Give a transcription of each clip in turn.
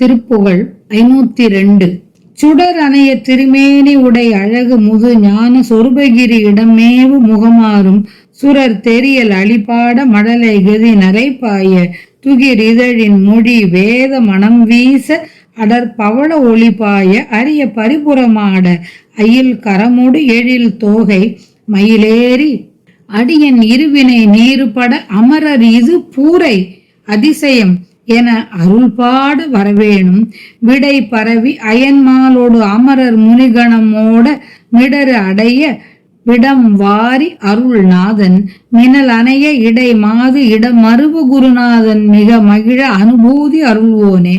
திருப்புகழ் ஐநூத்தி ரெண்டு. சுடர் அணைய திருமேனி உடை அழகு முது ஞான சொருபகிரி இடமேவு முகமாறும். சுரர் தெரியல் அழிபாட மடலை கதி நரைப்பாய துகிர் இதழின் மொழி வேத மனம் வீச. அடர் பவள ஒளிபாய அரிய பரிபுறமாட. அயில் கரமுடு எழில் தோகை. மயிலேறி. அடியன் இருவினை நீருபட அமரர் இது பூரை. அதிசயம். என அருள்பாடு வரவேணும். விடை பரவி அயன்மாலோடு அமரர் முனிகணமோட மிடறு அடைய விடம் வாரி அருள்நாதன். மினல் அணைய இடை மாது இட மருவு குருநாதன். மிக மகிழ அனுபூதி அருள்வோனே.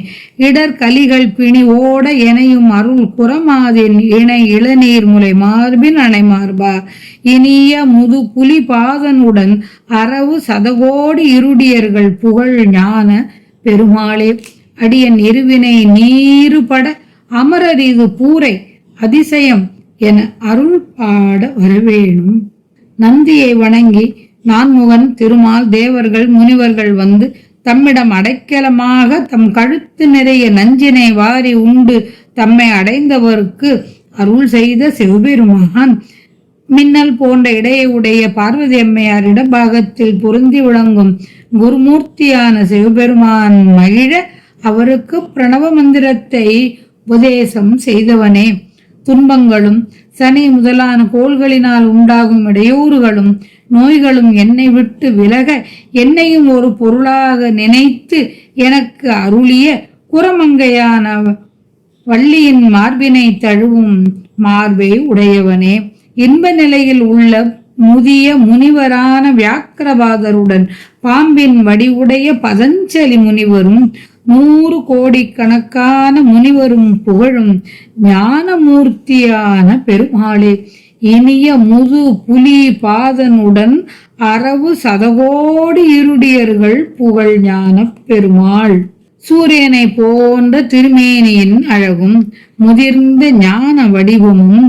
இடர் கலிகள் பிணி ஓட எனையும் அருள் குரமாதின் இணை இளநீர் முலை மார்பின் அணை மார்பா இனிய முது புலி பாதனுடன் அரவு சதகோடி இருடியர்கள் புகழ் ஞான பெருமாளே அடியன் இருவினை நீருபட அமரர் இது பூரை அதிசயம் என அருள் பாட வரவேணும். நந்தியை வணங்கி நான்முகன் திருமால் தேவர்கள் முனிவர்கள் வந்து தம்மிடம் அடைக்கலமாக தம் கழுத்து நிறைய நஞ்சினை வாரி உண்டு தம்மை அடைந்தவருக்கு அருள் செய்த சிவபெருமான். மின்னல் போன்ற இடையை உடைய பார்வதி அம்மையார் இடபாகத்தில் பொருந்தி விளங்கும் குருமூர்த்தியான சிவபெருமான் மகிழ அவருக்கு பிரணவ மந்திரத்தை உபதேசம் செய்தவனே. துன்பங்களும் சனி முதலான கோள்களினால் உண்டாகும் இடையூறுகளும் நோய்களும் என்னை விட்டு விலக என்னையும் ஒரு பொருளாக நினைத்து எனக்கு அருளிய குரமங்கையான வள்ளியின் மார்பினை தழுவும் மார்பை உடையவனே. இன்ப நிலையில் உள்ள முதிய முனிவரான வியாக்கிரபாதருடன் பாம்பின் வடிவுடைய பதஞ்சலி முனிவரும் நூறு கோடி கணக்கான முனிவரும் புகழும் ஞானமூர்த்தியான பெருமாளே இனிய முது புலி பாதனுடன் அரவு சதகோடி இருடியர்கள் புகழ் ஞான பெருமாள். சூரியனை போன்ற திருமேனியின் அழகும் முதிர்ந்த ஞான வடிவமும்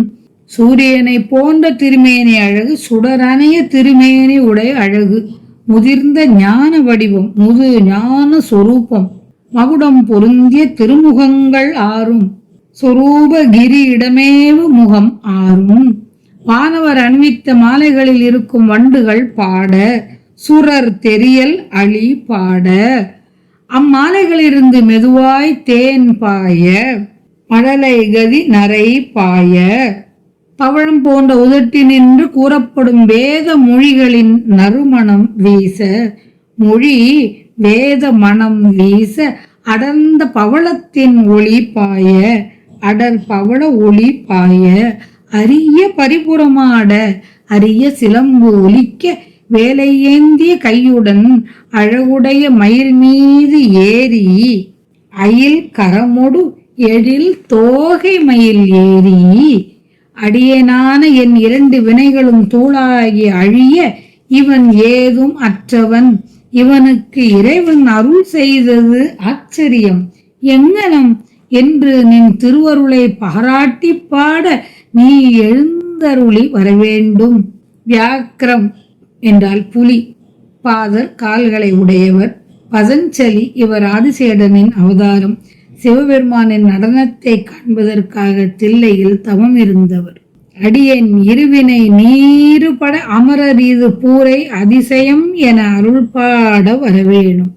சூரியனை போன்ற திருமேனி அழகு சுடரணைய திருமேனி உடைய அழகு முதிர்ந்த ஞான வடிவம் முது ஞான சொரூபம் மகுடம் பொருந்திய திருமுகங்கள் ஆறும் சொரூப கிரி இடமேவு முகம் ஆறும். வானவர் அணிவித்த மாலைகளில் இருக்கும் வண்டுகள் பாட சுரர் தெரியல் அழி பாட. அம்மாலைகளிலிருந்து மெதுவாய் தேன் பாய மழலை கதி நரை பாய. பவழம் போன்ற உதட்டினின்று கூறப்படும் வேத மொழிகளின் நறுமணம் வீச மொழி வேத மனம் வீச அடர்ந்த பவளத்தின் ஒளி பாய அடர் பவள ஒளி பாய அரிய பரிபுறமாட அரிய சிலம்பு ஒலிக்க வேலை ஏந்திய கையுடன் அழகுடைய மயில் மீது ஏறி அயில் கரமொடு எழில் தோகை மயில் ஏறி அடியேனான என் இரண்டு வினைகளும் தூளாகி அழிய இவன் ஏதும் அற்றவன். இவனுக்கு இறைவன் அருள் செய்தது ஆச்சரியம். எங்கனம் என்று நின் திருவருளை பாராட்டி பாட நீ எழுந்தருளி வரவேண்டும். வியாக்கிரம் என்றால் புலி. பாதர் கால்களை உடையவர். பதஞ்சலி இவர் ஆதிசேடனின் அவதாரம். சிவபெருமானின் நடனத்தை காண்பதற்காக தில்லையில் தவம் இருந்தவர். அடியேன் இருவினை நீருபட அமரர் இது பூரை அதிசயம் என அருள்பாட வரவேணும்.